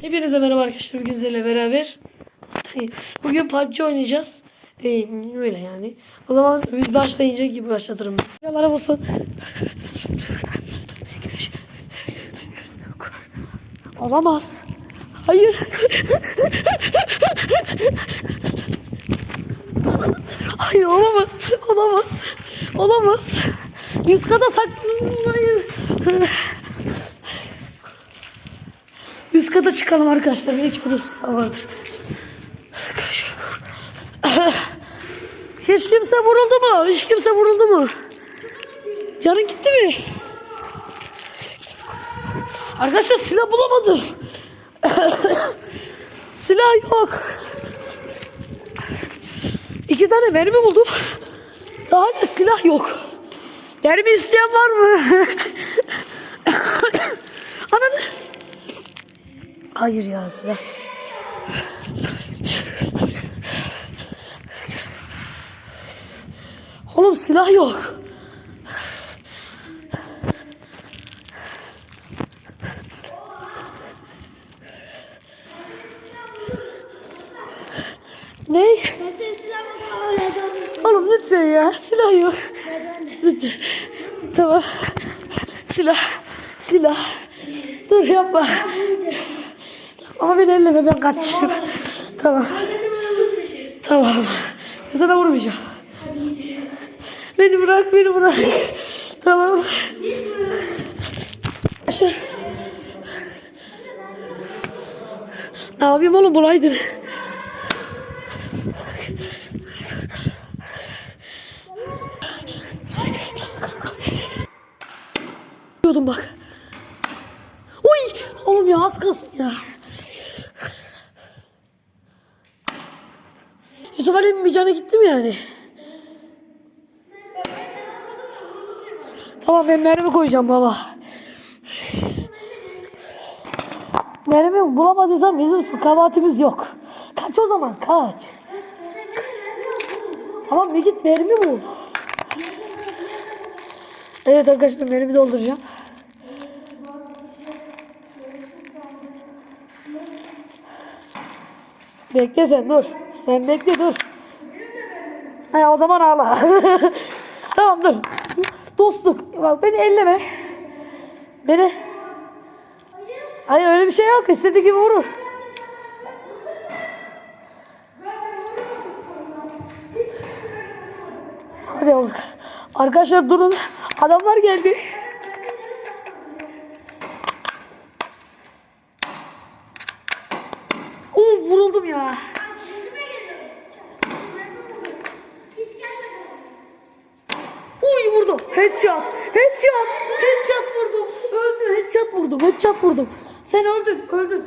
Hepinize merhaba arkadaşlar. Bugün sizlerle beraber bugün PUBG oynayacağız. Ee, öyle yani. O zaman biz başlayınca gibi başlatırım. Buralara basın. Olamaz. Hayır. Hayır olamaz. Olamaz. Olamaz. Yüz kata saklanmayız. Üst kata çıkalım arkadaşlar. Belki burada silah vardır. Hiç kimse vuruldu mu? Hiç kimse vuruldu mu? Canın gitti mi? Arkadaşlar silah bulamadım. silah yok. İki tane mermi buldum. Daha da silah yok. Mermi isteyen var mı? Ananı. Hayır ya silah. Oğlum silah yok. Ne? Oğlum lütfen ya silah yok. Lütfen. Tamam. Silah. Silah. Dur yapma. Ama beni elleme ben kaçayım. Tamam. Tamam. Sana vurmayacağım. Beni bırak, beni bırak. Tamam. Aşağı. Ne yapayım oğlum bulaydır. Diyordum bak. Uy! Oğlum ya az kalsın ya. Yusuf Ali'nin bir gitti mi yani? Tamam ben mermi koyacağım baba. Mermi bulamadıysam bizim kabahatimiz yok. Kaç o zaman kaç. Tamam bir git mermi bul. Evet arkadaşlar mermi dolduracağım. Bekle sen dur. Sen bekle dur. Ha, o zaman ağla. tamam dur. Dostluk. Bak beni elleme. Beni. Hayır öyle bir şey yok. İstediği gibi vurur. Hadi oğlum. Arkadaşlar durun. Adamlar geldi. Oo vuruldum ya. Uy vurdum. Headshot. Headshot. Headshot vurdum. Öldü. Headshot vurdum. Headshot vurdum. Sen öldün. Öldün.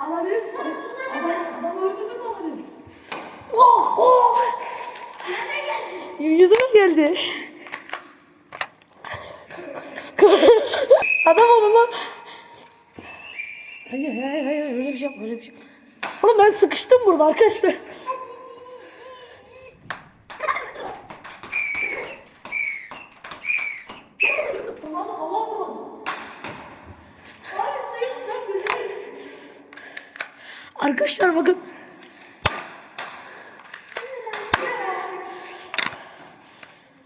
Alabilirsin. Adam, adam öldürdün mü alabilirsin? Oh oh. Yüzüme geldi. Adam olun lan. Hayır hayır hayır öyle bir şey yapma öyle bir şey. Oğlum ben sıkıştım burada arkadaşlar. Arkadaşlar bakın.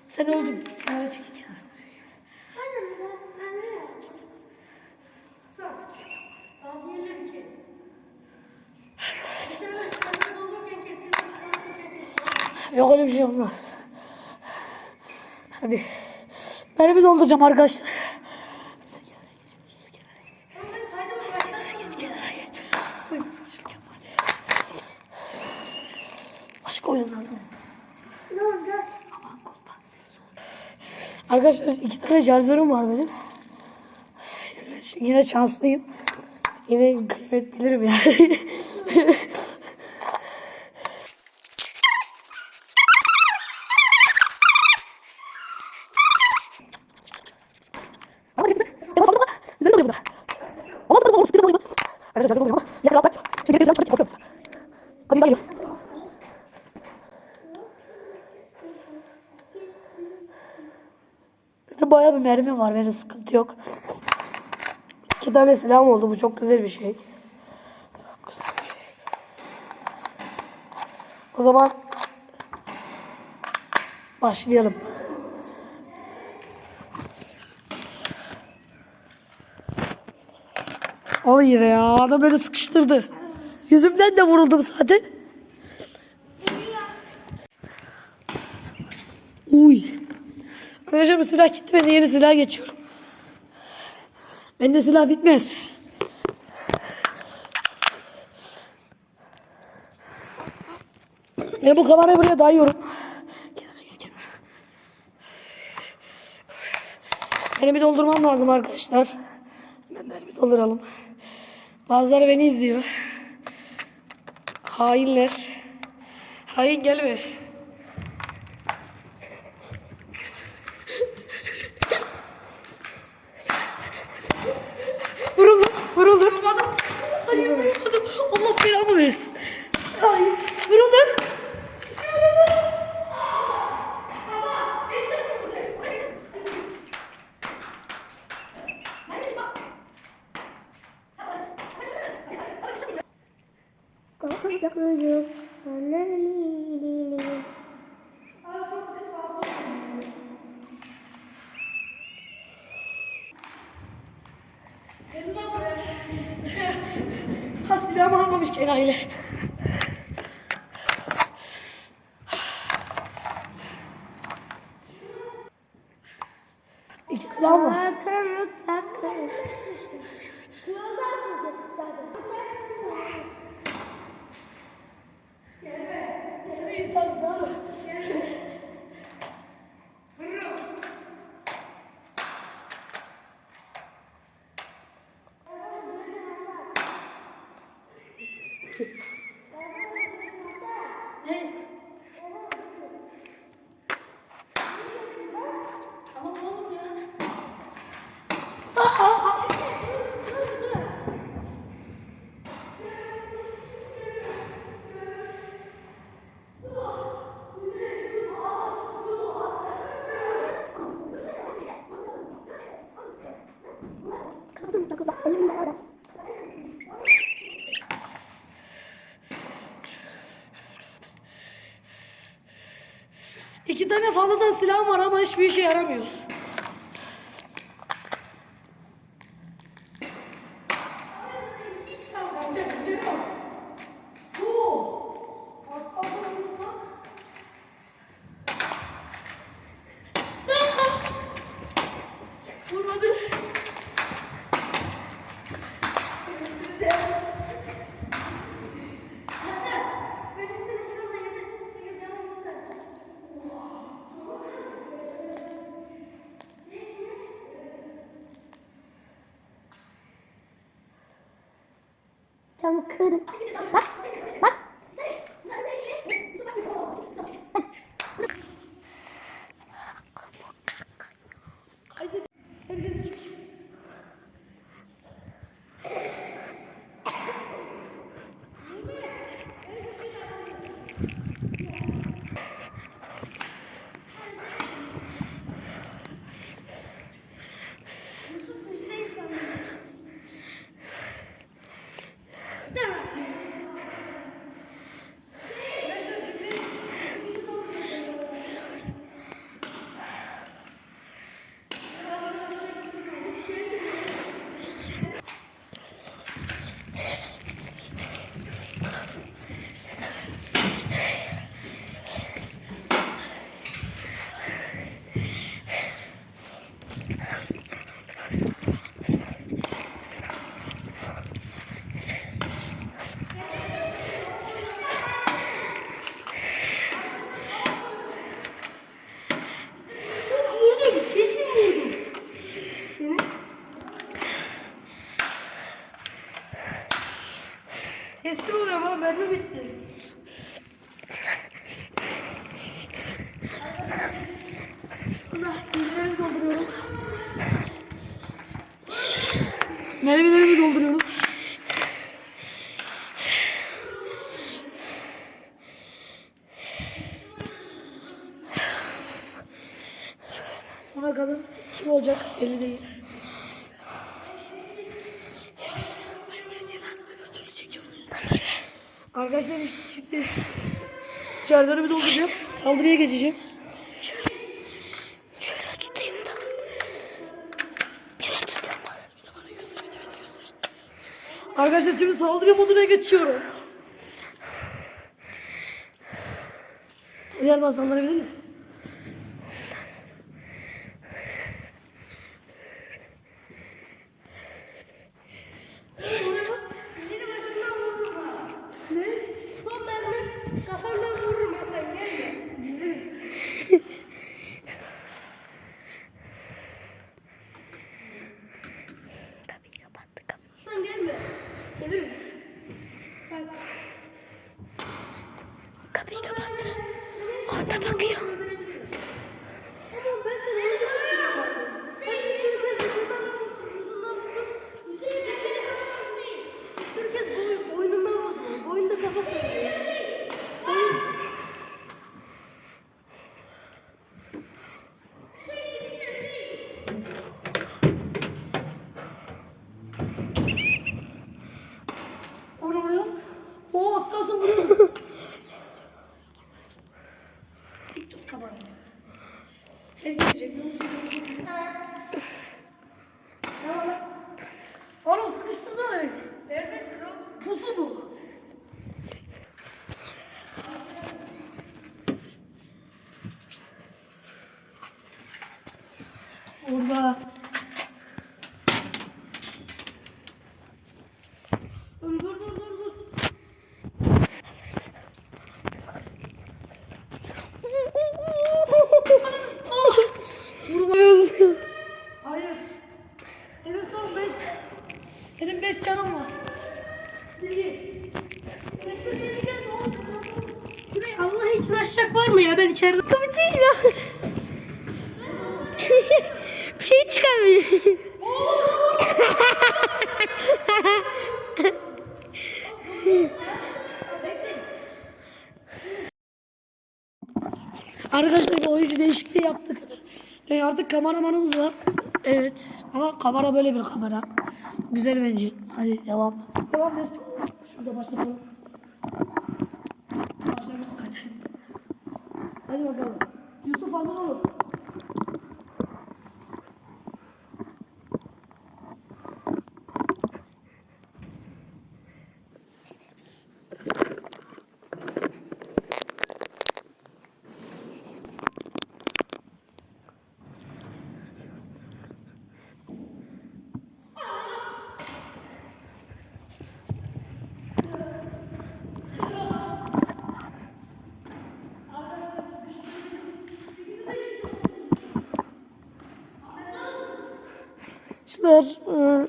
Sen öldün. Kenara çekil kenara. Yok öyle bir şey olmaz. Hadi. Ben bir dolduracağım arkadaşlar. Sen kenara geç. Kenara geç. Ben kaydı mı başladım? Geç kenara geç. Buyurun sıçrayacağım hadi. Başka oyunlar oynayacağız. Tamam gel. Aman korkma sessiz ol. Arkadaşlar iki tane şarjörüm var benim. Yine şanslıyım. Yine kaybetbilirim yani. Hadi geliyor. Mermim var. Benim sıkıntı yok. İki tane silahım oldu. Bu çok güzel bir şey. Güzel bir şey. O zaman başlayalım. Hayır ya adam beni sıkıştırdı. Yüzümden de vuruldum zaten. Uy. Arkadaşlar bu silah gitmedi. Yeni silah geçiyorum. Bende silah bitmez. Ve bu kamerayı buraya dayıyorum. Bir doldurmam lazım arkadaşlar. Ben bir dolduralım. Bazıları beni izliyor. Hainler. Hain gelme. İki tane fazladan silahım var ama hiçbir işe yaramıyor. 给我磕的 Teslim oluyorum ama mermi bitti. Allah dolduruyorum. Mermilerimi dolduruyorum. Sonra kadın kim olacak belli değil. Arkadaşlar işte şimdi şarjörü bir dolduracağım. Saldırıya geçeceğim. Şöyle tutayım da. Şöyle tutayım göster. Arkadaşlar şimdi saldırı moduna geçiyorum. Yerden saldırabilir miyim? Beni başımdan vururum ha. Ne? Son mermi kafandan vururum ha sen gelme. Kapıyı kapattı kapıyı. Sen gelme. Gelirim. Gel. Kapıyı kapattı. Orada bakıyor. Tamam ben seni Sen Hüseyin ben şuradan uzundan vurdum. Hüseyin Hüseyin Hüseyin. Bir kez boy, boynundan vurdum. Boynunda kafası. Boyun. Orada vuruyor. Oo az kalsın vuruyor. Dik tut kamerayı. El geçecek. Tamam lan. Oğlum sıkıştırdın beni. Neredesin oğlum? Pusu bu. Orada. Dur dur dur dur. Vurmayalım. Hayır. Benim son beş. Benim beş canım var. Şuraya Allah için aşacak içeride Kapatayım Bir şey çıkamıyor. Arkadaşlar bir oyuncu değişikliği yaptık. E, artık kameramanımız var. Evet. Ama kamera böyle bir kamera. Güzel bence. Hadi devam. Devam. Şurada başlayalım. Başlamış zaten. Hadi bakalım. 个嗯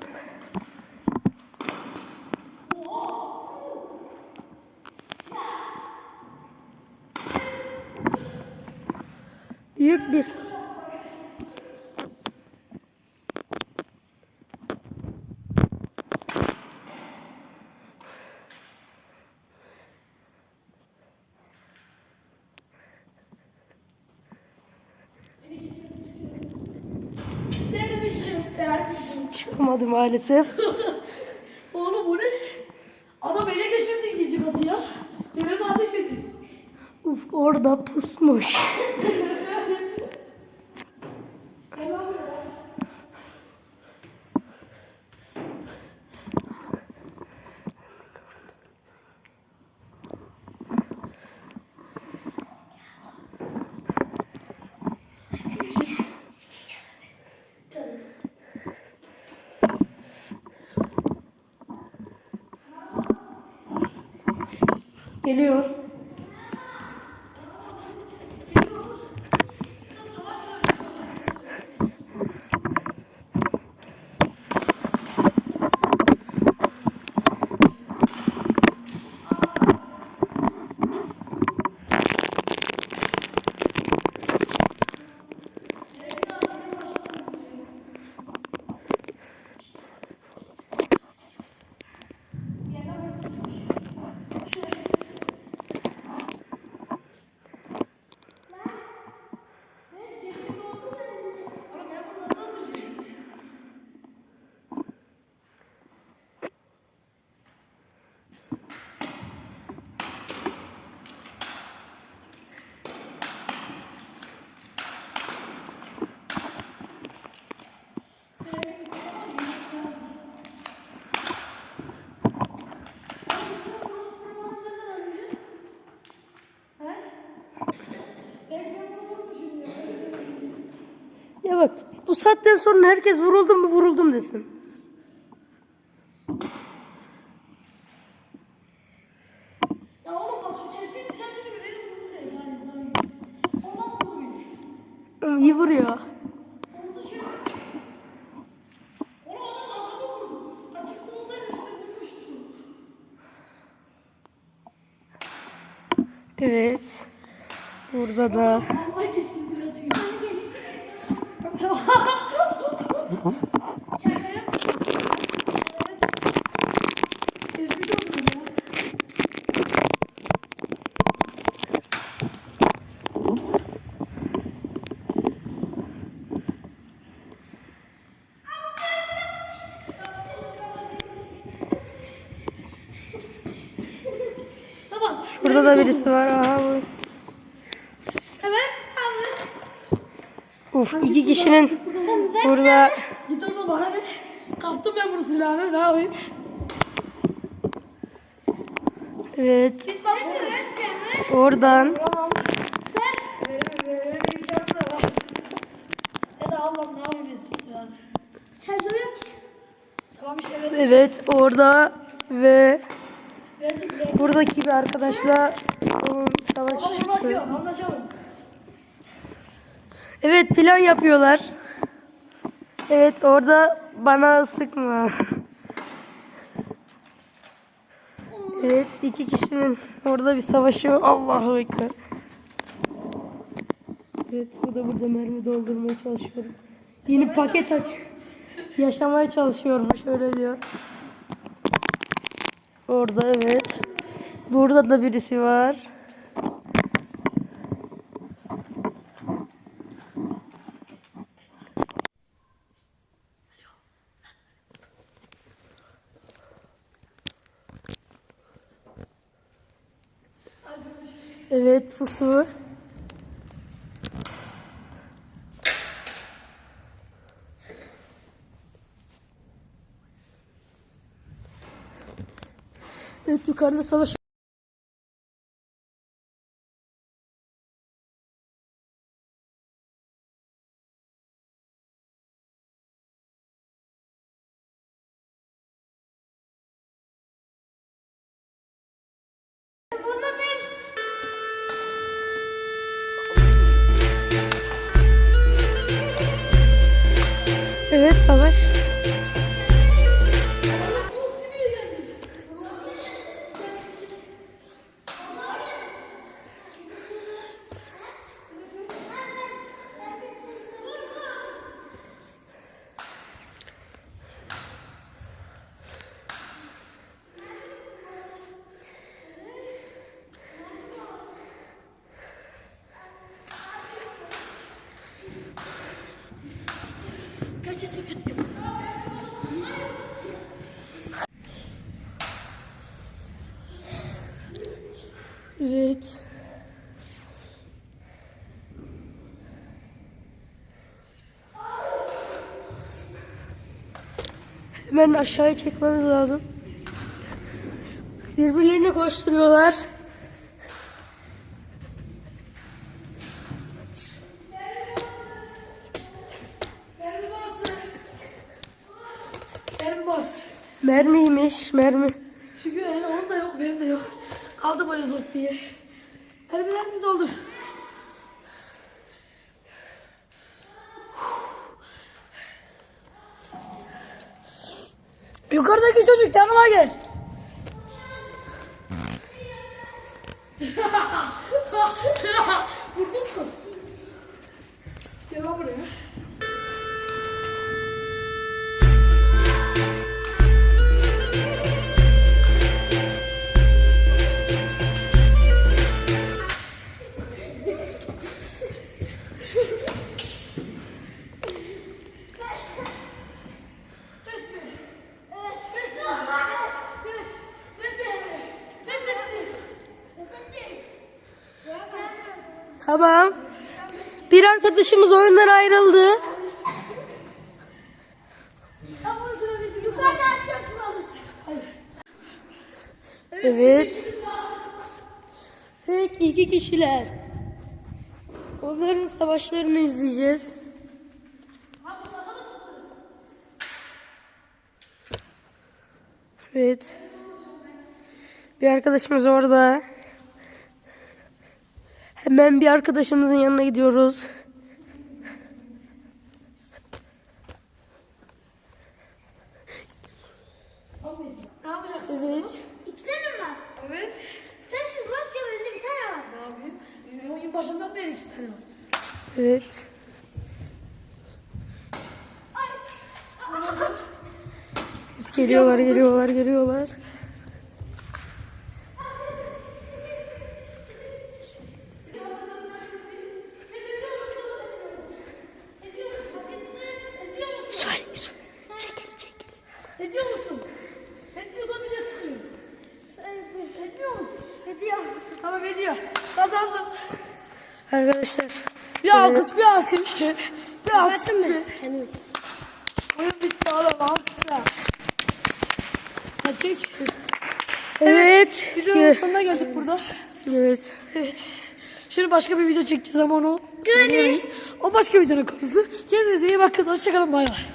Çıkamadı maalesef. Oğlum bu ne? Adam ele geçirdi ikinci katı ya. Yerine ateş etti. Uf orada pusmuş. Gel lan buraya. Geliyor. Saatten sonra herkes vuruldum mu vuruldum desin. Ya oğlum bak şu keskin nişancı gibi beni vurdu direkt yani. Ondan vurdu beni. Oğlum iyi vuruyor. Evet. Burada da Burada da birisi var. Aha, bu. Evet. Evet. Uf iki kişinin burada Git orada bana ne? Kaptım ben bunu silahını ne yapayım? evet. Oradan. Evet orada ve buradaki bir arkadaşla onun. Evet plan yapıyorlar. Evet orada bana sıkma. Evet iki kişinin orada bir savaşı var. Allahu Ekber. Evet bu da burada mermi doldurmaya çalışıyorum. Yeni paket aç. Yaşamaya çalışıyormuş öyle diyor. Orada evet. Burada da birisi var. Pusu. Evet yukarıda savaş. Evet. Hemen aşağıya çekmemiz lazım. Birbirlerine koşturuyorlar. Benim bas. Benim bas. Mermiymiş, mermi. Şükür yani onun da yok benim de yok. Kaldı böyle zort diye. Hadi bir doldur. Yukarıdaki çocuk yanıma gel. Vurdun mu? Gel buraya. arkadaşımız oyundan ayrıldı. Evet. Tek iki kişiler. Onların savaşlarını izleyeceğiz. Evet. Bir arkadaşımız orada. Hemen bir arkadaşımızın yanına gidiyoruz. Evet. İki tane mi var? Evet. Bir tane şimdi bak ya bende bir tane var. Ne yapayım? Bizim oyun başından beri iki tane var. Evet. Geliyorlar, geliyorlar, geliyorlar. Arkadaşlar. Bir alkış, bir alkış. Bir alkış. Kendim. Oyun bitti oğlum, alkışla. Çek. Evet. Videonun sonuna geldik burada. Evet. Evet. Şimdi başka bir video çekeceğiz ama onu söyleyemeyiz. O başka videonun konusu. Kendinize iyi bakın. Hoşçakalın. Bay bay.